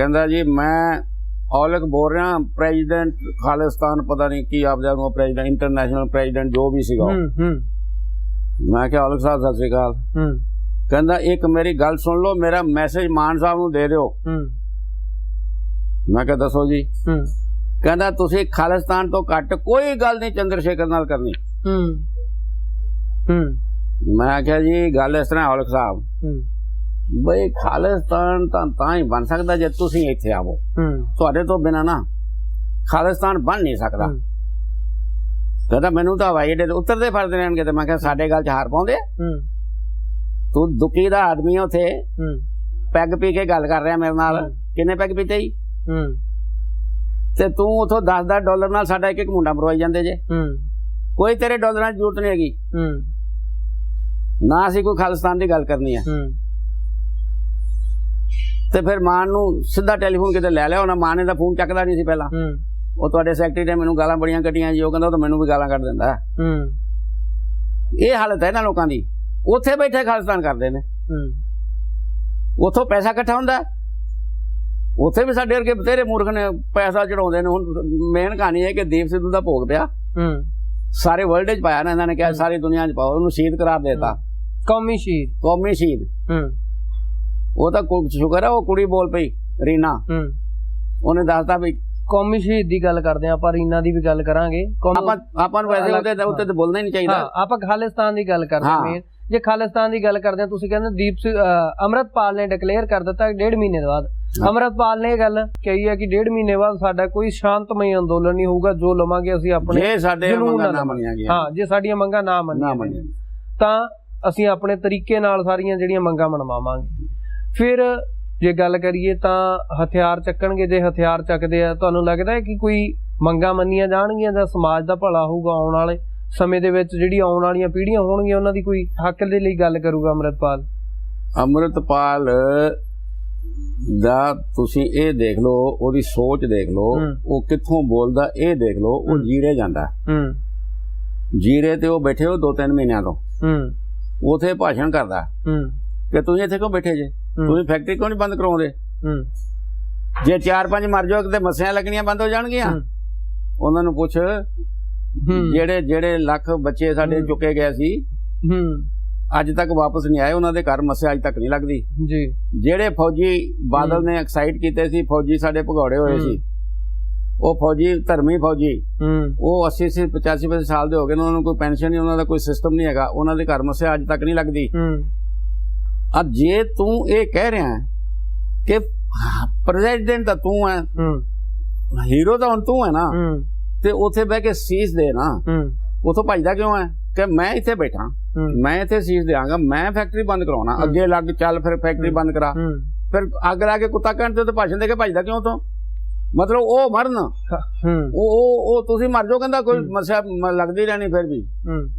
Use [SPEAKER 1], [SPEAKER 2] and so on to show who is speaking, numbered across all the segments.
[SPEAKER 1] ਕਹਿੰਦਾ ਜੀ ਮੈਂ ਔਲਖ ਬੋਲ ਰਿਹਾ ਪ੍ਰੈਜ਼ੀਡੈਂਟ ਖਾਲਿਸਤਾਨ ਪਤਾ ਨਹੀਂ ਕੀ ਆਪਦਾ ਨੂੰ ਪ੍ਰੈਜ਼ੀਡੈਂਟ ਇੰਟਰਨੈਸ਼ਨਲ ਪ੍ਰੈਜ਼ੀਡੈਂਟ ਜੋ ਵੀ ਸੀਗਾ ਮੈਂ ਕਿਹਾ ਔਲਖ ਸਾਹਿਬ ਸਤਿ ਸ਼੍ਰੀ ਅਕਾਲ। ਕਹਿੰਦਾ ਇੱਕ ਮੇਰੀ ਗੱਲ ਸੁਣ ਲਓ ਮੇਰਾ ਮੈਸੇਜ ਮਾਨ ਸਾਹਿਬ ਨੂੰ ਦੇ ਦਿਓ। ਮੈਂ ਕਿਹਾ ਦੱਸੋ ਜੀ। ਕਹਿੰਦਾ ਤੁਸੀਂ ਖਾਲਿਸਤਾਨ ਤੋਂ ਘੱਟ ਕੋਈ ਗੱਲ ਨਹੀਂ ਚੰਦਰ ਸ਼ੇਖਰ ਨਾਲ ਕਰਨੀ।
[SPEAKER 2] ਹੂੰ। ਹੂੰ।
[SPEAKER 1] ਮੈਂ ਕਿਹਾ ਜੀ ਗੱਲ ਇਸ ਤਰ੍ਹਾਂ ਹੈ ਔਲਖ ਸਾਹਿਬ। ਬਈ ਖਾਲਿਸਤਾਨ ਤਾਂ ਤਾਂ ਹੀ ਬਣ ਸਕਦਾ ਜੇ ਤੁਸੀਂ ਇੱਥੇ ਆਵੋ। ਤੁਹਾਡੇ ਤੋਂ ਬਿਨਾ ਨਾ ਖਾਲਿਸਤਾਨ ਬਣ ਨਹੀਂ ਸਕਦਾ। ਕਹਿੰਦਾ ਮੈਨੂੰ ਤਾਂ ਹਵਾਈ ਅੱਡੇ ਤੇ ਉਤਰਦੇ ਫਰਦੇ ਰਹਿਣਗੇ ਤੇ ਮੈਂ ਕਿਹਾ ਸਾਡੇ ਗੱਲ 'ਚ ਹਾਰ ਪਾਉਂਦੇ ਤੂੰ ਦੁੱਕੀ ਦਾ ਆਦਮੀ ਉਥੇ। ਪੈਗ ਪੀ ਕੇ ਗੱਲ ਕਰ ਰਿਹਾ ਮੇਰੇ ਨਾਲ। ਕਿੰਨੇ ਪੈਗ ਪੀਤੇ
[SPEAKER 2] ਹੂੰ।
[SPEAKER 1] ਤੇ ਤੂੰ ਉਥੋਂ 10-10 ਡਾਲਰ ਨਾਲ ਸਾਡਾ ਇੱਕ ਇੱਕ ਮੁੰਡਾ ਮਰਵਾਈ ਜਾਂਦੇ ਜੇ। ਕੋਈ ਤੇਰੇ ਡਾਲਰਾਂ ਦੀ ਜ਼ਰੂਰਤ ਨਹੀਂ ਹੈਗੀ। ਨਾ ਅਸੀਂ ਕੋਈ ਖਾਲਿਸਤਾਨ ਦੀ ਗੱਲ ਕਰਨੀ ਆ। ਤੇ ਫਿਰ ਮਾਨ ਨੂੰ ਸਿੱਧਾ ਟੈਲੀਫੋਨ ਕਿਤੇ ਲੈ ਲਿਆ ਉਹਨਾਂ ਮਾਨ ਨੇ ਤਾਂ ਫੋਨ ਚੱਕਦਾ ਨਹੀਂ ਸੀ ਪਹਿਲਾਂ। ਉਹ ਤੁਹਾਡੇ ਸੈਕਟਰੀ ਨੇ ਮੈਨੂੰ ਗਾਲਾਂ ਬੜੀਆਂ ਕੱਢੀਆਂ ਜੀ ਉਹ ਕਹਿੰਦਾ ਉਹ ਤਾਂ ਮੈਨੂੰ ਵੀ ਗਾਲਾਂ ਕੱਢ ਦਿੰਦਾ।
[SPEAKER 2] ਹੂੰ।
[SPEAKER 1] ਇਹ ਹਾਲਤ ਹੈ ਇਹਨਾਂ ਲੋਕਾਂ ਦੀ। ਉੱਥੇ ਬੈਠੇ ਖਾਲਿਸਤਾਨ ਕਰਦੇ ਨੇ।
[SPEAKER 2] ਹੂੰ।
[SPEAKER 1] ਉੱਥੋਂ ਪੈਸਾ ਇਕੱਠਾ ਹੁੰਦਾ। ਉੱਥੇ ਵੀ ਸਾਡੇ ਵਰਗੇ ਬਥੇਰੇ ਮੂਰਖ ਨੇ ਪੈਸਾ ਚੜਾਉਂਦੇ ਨੇ। ਹੁਣ ਮੇਨ ਕਹਾਣੀ ਹੈ ਕਿ ਦੀਪ ਸਿੱਧੂ ਦਾ ਭੋਗ ਪਿਆ।
[SPEAKER 2] ਹੂੰ।
[SPEAKER 1] ਸਾਰੇ ਵਰਲਡ 'ਚ ਪਾਇਆ ਨਾ ਇਹਨਾਂ ਨੇ ਕਿਹਾ ਸਾਰੀ ਦੁਨੀਆ 'ਚ ਪਾਓ ਉਹਨੂੰ ਸ਼ਹੀਦ ਕਰਾਰ ਦੇਤਾ।
[SPEAKER 2] ਕੌਮੀ ਸ਼ਹੀਦ।
[SPEAKER 1] ਕੌਮੀ ਸ਼ਹੀਦ।
[SPEAKER 2] ਹੂੰ।
[SPEAKER 1] ਉਹ ਤਾਂ ਕੋਈ ਸ਼ੁਕਰ ਹੈ ਉਹ ਕੁੜੀ ਬੋਲ ਪਈ ਰੀਨਾ।
[SPEAKER 2] ਹੂੰ।
[SPEAKER 1] ਉਹਨੇ ਦੱਸਤਾ ਵੀ
[SPEAKER 2] ਕੌਮੀ ਸ਼ਹੀਦ ਦੀ ਗੱਲ ਕਰਦੇ ਆਪਾਂ ਰੀਨਾ ਦੀ ਵੀ ਗੱਲ ਕਰਾਂਗੇ।
[SPEAKER 1] ਆਪਾਂ ਆਪਾਂ ਨੂੰ ਵੈਸੇ ਉਹਦੇ ਉੱਤੇ ਤਾਂ ਬੋਲਣਾ ਹੀ ਨਹੀਂ ਚਾਹੀਦਾ।
[SPEAKER 2] ਆਪਾਂ ਖਾਲਿਸਤਾਨ ਦੀ ਗੱਲ ਕਰਦੇ ਹਾਂ। ਜੇ ਖਾਲਿਸਤਾਨ ਦੀ ਗੱਲ ਕਰਦੇ ਹਾਂ ਤੁਸੀਂ ਕਹਿੰਦੇ ਦੀਪ ਅੰਮ੍ਰਿਤਪਾਲ ਨੇ ਡਿਕਲੇਅਰ ਕਰ ਦਿੱਤਾ ਡੇਢ ਮਹੀਨੇ ਬਾਅਦ। ਅੰਮ੍ਰਿਤਪਾਲ ਨੇ ਇਹ ਗੱਲ ਕਹੀ ਹੈ ਕਿ ਡੇਢ ਮਹੀਨੇ ਬਾਅਦ ਸਾਡਾ ਕੋਈ ਸ਼ਾਂਤਮਈ ਅੰਦੋਲਨ ਨਹੀਂ ਹੋਊਗਾ ਜੋ ਲਵਾਂਗੇ ਅਸੀਂ ਆਪਣੇ
[SPEAKER 1] ਜੇ ਸਾਡੇ ਮੰਗਾਂ ਨਾ ਮੰਨੀਆਂ ਗਈਆਂ।
[SPEAKER 2] ਹਾਂ ਜੇ ਸਾਡੀਆਂ ਮੰਗਾਂ ਨਾ ਮੰਨੀਆਂ ਤਾਂ ਅਸੀਂ ਆਪਣੇ ਤਰੀਕੇ ਨਾਲ ਸਾਰੀਆਂ ਜਿਹੜੀਆਂ ਮੰਗਾਂ ਮਨਵਾਵਾਂਗੇ। ਫਿਰ ਜੇ ਗੱਲ ਕਰੀਏ ਤਾਂ ਹਥਿਆਰ ਚੱਕਣਗੇ ਜੇ ਹਥਿਆਰ ਚੱਕਦੇ ਆ ਤੁਹਾਨੂੰ ਲੱਗਦਾ ਹੈ ਕਿ ਕੋਈ ਮੰਗਾਂ ਮੰਨੀਆਂ ਜਾਣਗੀਆਂ ਜਾਂ ਸਮਾਜ ਦਾ ਭਲਾ ਹੋਊਗਾ ਆਉਣ ਵਾਲੇ ਸਮੇਂ ਦੇ ਵਿੱਚ ਜਿਹੜੀ ਆਉਣ ਵਾਲੀਆਂ ਪੀੜ੍ਹੀਆਂ ਹੋਣਗੀਆਂ ਉਹਨਾਂ ਦੀ ਕੋਈ ਹੱਕ ਦੇ ਲਈ ਗੱਲ ਕਰੂਗਾ ਅੰਮ੍ਰਿਤਪਾਲ?
[SPEAKER 1] ਅੰਮ੍ਰਿਤਪਾਲ ਦਾ ਤੁਸੀਂ ਇਹ ਦੇਖ ਲਓ ਉਹਦੀ ਸੋਚ ਦੇਖ ਲਓ। ਉਹ ਕਿੱਥੋਂ ਬੋਲਦਾ ਇਹ ਦੇਖ ਲਓ ਉਹ। ਜੀਰੇ ਜਾਂਦਾ।
[SPEAKER 2] ਹੂੰ।
[SPEAKER 1] ਜੀਰੇ ਤੇ ਉਹ ਬੈਠੇ ਹੋ ਦੋ ਤਿੰਨ ਮਹੀਨਿਆਂ ਤੋਂ।
[SPEAKER 2] ਹੂੰ।
[SPEAKER 1] ਉਥੇ ਭਾਸ਼ਣ ਕਰਦਾ।
[SPEAKER 2] ਹੂੰ।
[SPEAKER 1] ਕਿ ਤੁਸੀਂ ਇੱਥੇ ਕਿਉਂ ਬੈਠੇ ਜੇ। ਤੁਸੀਂ ਫੈਕਟਰੀ ਕਿਉਂ ਨਹੀਂ ਬੰਦ ਕਰਾਉਂਦੇ? ਜੇ ਚਾਰ ਪੰਜ ਮਰ ਜਾਓ ਕਿਤੇ ਮੱਸਿਆਂ ਲੱਗਣੀਆਂ ਬੰਦ ਹੋ ਜਾਣਗੀਆਂ। ਉਹਨਾਂ ਨੂੰ ਪੁੱਛ ਜਿਹੜੇ ਜਿਹੜੇ ਲੱਖ ਬੱਚੇ ਸਾਡੇ। ਚੁੱਕੇ ਗਏ ਸੀ ਅੱਜ ਤੱਕ ਵਾਪਸ ਨਹੀਂ ਆਏ ਉਹਨਾਂ ਦੇ ਘਰ ਮੱਸਿਆ ਅੱਜ ਤੱਕ ਨਹੀਂ ਲੱਗਦੀ।
[SPEAKER 2] ਜੀ।
[SPEAKER 1] ਜਿਹੜੇ ਫੌਜੀ ਬਾਦਲ ਨੇ ਐਕਸਾਈਟ ਕੀਤੇ ਸੀ ਫੌਜੀ ਸਾਡੇ ਭਗੌੜੇ ਹੋਏ। ਸੀ ਉਹ ਫੌਜੀ ਧਰਮੀ ਫੌਜੀ ਉਹ 80 ਸੀ 85 85 ਸਾਲ ਦੇ ਹੋ ਗਏ ਉਹਨਾਂ ਨੂੰ ਕੋਈ ਪੈਨਸ਼ਨ ਨਹੀਂ ਉਹਨਾਂ ਦਾ ਕੋਈ ਸਿਸਟਮ ਨਹੀਂ ਹੈਗਾ ਉਹਨਾਂ ਦੇ ਘਰ ਮੱਸਿਆ ਅੱਜ ਤੱਕ ਨਹੀਂ ਲੱਗਦੀ। अब ਜੇ ਤੂੰ ਇਹ ਕਹਿ ਰਿਹਾ ਹੈ ਕਿ ਪ੍ਰੈਜ਼ੀਡੈਂਟ ਤਾਂ ਤੂੰ ਹੈ ਹੀਰੋ ਤਾਂ ਹੁਣ ਤੂੰ ਹੈ ਨਾ ਤੇ ਉੱਥੇ ਬਹਿ ਕੇ ਸੀਸ ਦੇ ਨਾ ਉਥੋਂ ਭੱਜਦਾ ਕਿਉਂ ਹੈ ਕਿ ਮੈਂ ਇੱਥੇ ਬੈਠਾ ਮੈਂ ਇੱਥੇ ਸੀਸ ਦੇਵਾਂਗਾ ਮੈਂ ਫੈਕਟਰੀ ਬੰਦ ਕਰਾਉਣਾ। ਅੱਗੇ ਲੱਗ ਚੱਲ ਫਿਰ ਫੈਕਟਰੀ। ਬੰਦ ਕਰਾ ਫਿਰ ਅੱਗ ਲਾ ਕੇ ਕੁੱਤਾ ਕਹਿਣ ਤੇ ਭਾਸ਼ਣ ਦੇ ਕੇ ਭੱਜਦਾ ਕਿਉਂ ਤੋਂ ਮਤਲਬ ਉਹ ਮਰਨ ਉਹ ਉਹ ਤੁਸੀਂ ਮਰ ਜਾਓ ਕਹਿੰਦਾ ਕੋਈ
[SPEAKER 2] ਹੂੰ।
[SPEAKER 1] ਮਸਿਆ ਮ- ਲੱਗਦੀ ਰਹਿਣੀ ਫਿਰ ਵੀ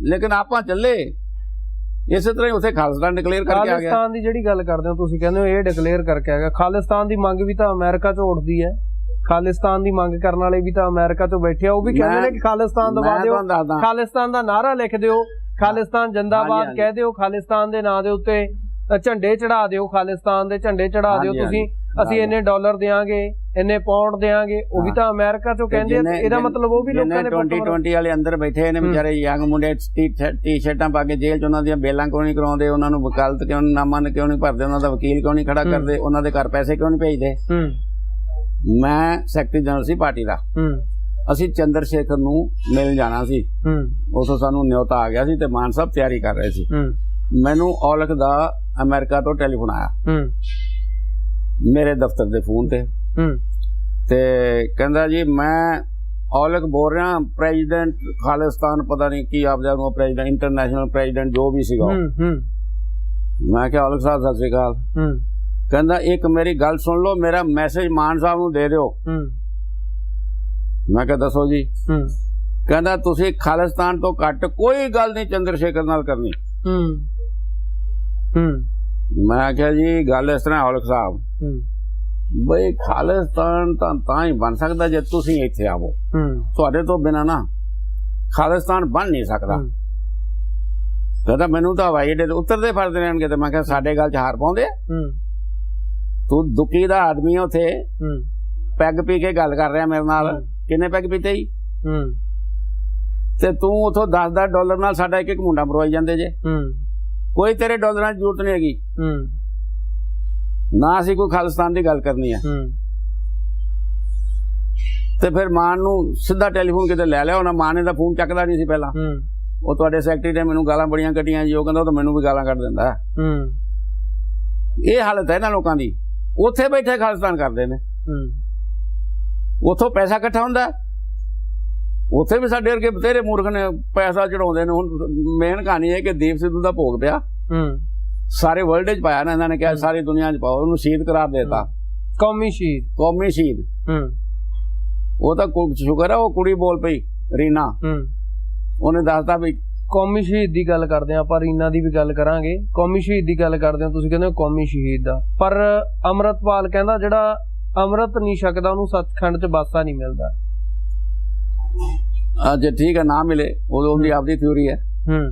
[SPEAKER 1] ਲੇਕਿਨ ਆਪਾਂ ਚੱਲੇ ਇਸੇ ਤਰ੍ਹਾਂ ਹੀ ਉੱਥੇ ਖਾਲਸਾ ਡਿਕਲੇਅਰ ਕਰਕੇ ਆ ਗਿਆ।
[SPEAKER 2] ਖਾਲਿਸਤਾਨ ਦੀ ਜਿਹੜੀ ਗੱਲ ਕਰਦੇ ਹੋ ਤੁਸੀਂ ਕਹਿੰਦੇ ਹੋ ਇਹ ਡਿਕਲੇਅਰ ਕਰਕੇ ਆਏਗਾ ਖਾਲਿਸਤਾਨ ਦੀ ਮੰਗ ਵੀ ਤਾਂ ਅਮਰੀਕਾ 'ਚ ਉੱਠਦੀ ਹੈ। ਖਾਲਿਸਤਾਨ ਦੀ ਮੰਗ ਕਰਨ ਵਾਲੇ ਵੀ ਤਾਂ ਅਮਰੀਕਾ 'ਚ ਬੈਠੇ ਆ। ਉਹ ਵੀ ਕਹਿੰਦੇ ਨੇ ਕਿ ਖਾਲਿਸਤਾਨ ਦਬਾ ਦਿਓ। ਖਾਲਿਸਤਾਨ ਦਾ ਨਾਰਾ ਲਿਖ ਦਿਓ। ਖਾਲਿਸਤਾਨ ਜਿੰਦਾਬਾਦ। ਕਹਿ ਦਿਓ। ਖਾਲਿਸਤਾਨ ਦੇ ਨਾਂ ਦੇ ਉੱਤੇ ਝੰਡੇ ਚੜਾ ਦਿਓ। ਖਾਲਿਸਤਾਨ ਦੇ ਝੰਡੇ ਚੜਾ ਦਿਓ ਤੁਸੀਂ। ਅਸੀਂ ਇੰਨੇ ਡਾਲਰ ਦੇਾਂਗੇ ਇੰਨੇ ਪਾਉਂਡ ਦੇਾਂਗੇ ਉਹ ਵੀ। ਤਾਂ ਅਮਰੀਕਾ
[SPEAKER 1] ਤੇ
[SPEAKER 2] ਕਹਿੰਦੇ ਆ ਇਹਦਾ ਮਤਲਬ ਉਹ ਵੀ ਲੋਕਾਂ ਪੁੱਤ
[SPEAKER 1] 2020 ਵਾਲੇ ਅੰਦਰ ਬੈਠੇ ਨੇ। ਵਿਚਾਰੇ ਯੰਗ ਮੁੰਡੇ ਟੀ-ਸ਼ਰਟਾਂ ਪਾ ਕੇ ਜੇਲ੍ਹ 'ਚ ਉਹਨਾਂ ਦੀਆਂ ਬੇਲਾਂ ਕਿਉਂ ਨਹੀਂ ਕਰਾਉਂਦੇ ਉਹਨਾਂ ਨੂੰ ਵਕਾਲਤ ਕਿਉਂ ਨਾਮਾਂ ਕਿਉਂ ਨਹੀਂ ਭਰਦੇ ਉਹਨਾਂ ਦਾ ਵਕੀਲ ਕਿਉਂ ਨਹੀਂ ਖੜਾ। ਕਰਦੇ ਉਹਨਾਂ ਦੇ ਘਰ ਪੈਸੇ ਕਿਉਂ ਨਹੀਂ ਭੇਜਦੇ? ਮੈਂ ਸੈਕਟਰੀ ਜਨਰਲ ਸੀ ਪਾਰਟੀ ਦਾ। ਅਸੀਂ ਚੰਦਰ ਸ਼ੇਖਰ ਨੂੰ ਮਿਲ ਜਾਣਾ ਸੀ। ਉਥੋਂ ਸਾਨੂੰ ਨਿਯੋਤਾ ਆ ਗਿਆ ਸੀ ਤੇ ਮਾਨ ਸਾਹਿਬ ਤਿਆਰੀ ਕਰ ਰਹੇ ਸੀ। ਮੈਨੂੰ ਔਲਖ ਦਾ ਅਮਰੀਕਾ ਤੋਂ ਟੈਲੀਫੋਨ ਆਇਆ। ਮੇਰੇ ਦਫ਼ਤਰ ਦੇ ਫੋਨ ਤੇ। ਤੇ ਕਹਿੰਦਾ ਜੀ ਮੈਂ ਔਲਖ ਬੋਲ ਰਿਹਾ ਪ੍ਰੈਜ਼ੀਡੈਂਟ ਖਾਲਿਸਤਾਨ ਪਤਾ ਨਹੀਂ ਕੀ ਆਪਦਾ ਨੂੰ ਪ੍ਰੈਜ਼ੀਡੈਂਟ ਇੰਟਰਨੈਸ਼ਨਲ ਪ੍ਰੈਜ਼ੀਡੈਂਟ ਜੋ ਵੀ ਸੀਗਾ ਮੈਂ ਕਿਹਾ ਔਲਖ ਸਾਹਿਬ ਸਤਿ ਸ਼੍ਰੀ ਅਕਾਲ। ਕਹਿੰਦਾ ਇੱਕ ਮੇਰੀ ਗੱਲ ਸੁਣ ਲਓ ਮੇਰਾ ਮੈਸੇਜ ਮਾਨ ਸਾਹਿਬ ਨੂੰ ਦੇ ਦਿਓ। ਮੈਂ ਕਿਹਾ ਦੱਸੋ ਜੀ। ਕਹਿੰਦਾ ਤੁਸੀਂ ਖਾਲਿਸਤਾਨ ਤੋਂ ਘੱਟ ਕੋਈ ਗੱਲ ਨਹੀਂ ਚੰਦਰ ਸ਼ੇਖਰ ਨਾਲ ਕਰਨੀ।
[SPEAKER 2] ਹੂੰ। ਹੂੰ।
[SPEAKER 1] ਮੈਂ ਕਿਹਾ ਜੀ ਗੱਲ ਇਸ ਤਰ੍ਹਾਂ ਹੈ ਔਲਖ ਸਾਹਿਬ ਬਈ ਖਾਲਿਸਤਾਨ ਤਾਂ ਤਾਂ ਹੀ ਬਣ ਸਕਦਾ ਜੇ ਤੁਸੀਂ ਇੱਥੇ ਆਵੋ। ਤੁਹਾਡੇ ਤੋਂ ਬਿਨਾ ਨਾ ਖਾਲਿਸਤਾਨ ਬਣ ਨਹੀਂ ਸਕਦਾ। ਕਹਿੰਦਾ ਮੈਨੂੰ ਤਾਂ ਹਵਾਈ ਅੱਡੇ ਤੇ ਉਤਰਦੇ ਫਰਦੇ ਰਹਿਣਗੇ ਤੇ ਮੈਂ ਕਿਹਾ ਸਾਡੇ ਗੱਲ 'ਚ ਹਾਰ ਪਾਉਂਦੇ ਤੂੰ ਦੁਖੀ ਦਾ ਆਦਮੀ ਉਥੇ। ਪੈਗ ਪੀ ਕੇ ਗੱਲ ਕਰ ਰਿਹਾ ਮੇਰੇ ਨਾਲ। ਕਿੰਨੇ ਪੈਗ ਪੀਤੇ ਹੀ। ਤੇ ਤੂੰ ਉਥੋਂ 10-10 ਡਾਲਰ ਨਾਲ ਸਾਡਾ ਇੱਕ ਇੱਕ ਮੁੰਡਾ ਮਰਵਾਈ ਜਾਂਦੇ ਜੇ। ਕੋਈ ਤੇਰੇ ਡਾਲਰਾਂ ਦੀ ਜ਼ਰੂਰਤ ਨਹੀਂ ਹੈਗੀ। ਨਾ ਅਸੀਂ ਕੋਈ ਖਾਲਿਸਤਾਨ ਦੀ ਗੱਲ ਕਰਨੀ ਹੈ। ਤੇ ਫਿਰ ਮਾਨ ਨੂੰ ਸਿੱਧਾ ਟੈਲੀਫੋਨ ਕਿਤੇ ਲੈ ਲਿਆ ਉਹਨਾਂ ਮਾਨ ਨੇ ਦਾ ਫੋਨ ਚੱਕਦਾ ਨਹੀਂ ਸੀ ਪਹਿਲਾਂ। ਉਹ ਤੁਹਾਡੇ ਸੈਕਟਰੀ ਨੇ ਮੈਨੂੰ ਗਾਲਾਂ ਬੜੀਆਂ ਕੱਢੀਆਂ ਜੀ ਉਹ ਕਹਿੰਦਾ ਉਹ ਤਾਂ ਮੈਨੂੰ ਵੀ ਗਾਲਾਂ ਕੱਢ ਦਿੰਦਾ। ਇਹ ਹਾਲਤ ਹੈ ਇਹਨਾਂ ਲੋਕਾਂ ਦੀ। ਉੱਥੇ ਬੈਠੇ ਖਾਲਿਸਤਾਨ ਕਰਦੇ ਨੇ। ਉੱਥੋਂ ਪੈਸਾ ਇਕੱਠਾ ਹੁੰਦਾ। ਉੱਥੇ ਵੀ ਸਾਡੇ ਵਰਗੇ ਬਥੇਰੇ ਮੂਰਖ ਨੇ ਪੈਸਾ ਚੜਾਉਂਦੇ ਨੇ। ਹੁਣ ਮੇਨ ਕਹਾਣੀ ਹੈ ਕਿ ਦੀਪ ਸਿੱਧੂ ਦਾ ਭੋਗ ਪਿਆ।
[SPEAKER 2] ਹੂੰ।
[SPEAKER 1] ਸਾਰੇ ਵਰਲਡ 'ਚ ਪਾਇਆ ਨਾ ਇਹਨਾਂ ਨੇ ਕਿਹਾ ਸਾਰੀ ਦੁਨੀਆ 'ਚ ਪਾਓ ਉਹਨੂੰ ਸ਼ਹੀਦ ਕਰਾਰ ਦੇਤਾ।
[SPEAKER 2] ਕੌਮੀ ਸ਼ਹੀਦ।
[SPEAKER 1] ਕੌਮੀ ਸ਼ਹੀਦ।
[SPEAKER 2] ਹੂੰ।
[SPEAKER 1] ਉਹ ਤਾਂ ਕੁ- ਸ਼ੁਕਰ ਹੈ ਉਹ ਕੁੜੀ ਬੋਲ ਪਈ ਰੀਨਾ।
[SPEAKER 2] ਹੂੰ।
[SPEAKER 1] ਉਹਨੇ ਦੱਸਤਾ ਵੀ
[SPEAKER 2] ਕੌਮੀ ਸ਼ਹੀਦ ਦੀ ਗੱਲ ਕਰਦੇ ਆ ਪਰ ਇਹਨਾਂ ਦੀ ਵੀ ਗੱਲ ਕਰਾਂਗੇ। ਕੌਮੀ ਸ਼ਹੀਦ ਦੀ ਗੱਲ ਕਰਦੇ ਆ ਤੁਸੀਂ ਕਹਿੰਦੇ ਹੋ ਕੌਮੀ ਸ਼ਹੀਦ ਦਾ ਪਰ ਅਮਰਤਪਾਲ ਕਹਿੰਦਾ ਜਿਹੜਾ ਅੰਮ੍ਰਿਤ ਨਹੀਂ ਛਕਦਾ ਉਹਨੂੰ ਸੱਚਖੰਡ 'ਚ ਬਾਸਾ ਨਹੀਂ ਮਿਲਦਾ।
[SPEAKER 1] ਅਹ ਜੇ ਠੀਕ ਹੈ ਨਾ ਮਿਲੇ ਉਹ ਉਹਦੀ ਆਪਦੀ ਥਿਊਰੀ ਹੈ।
[SPEAKER 2] ਹੂੰ।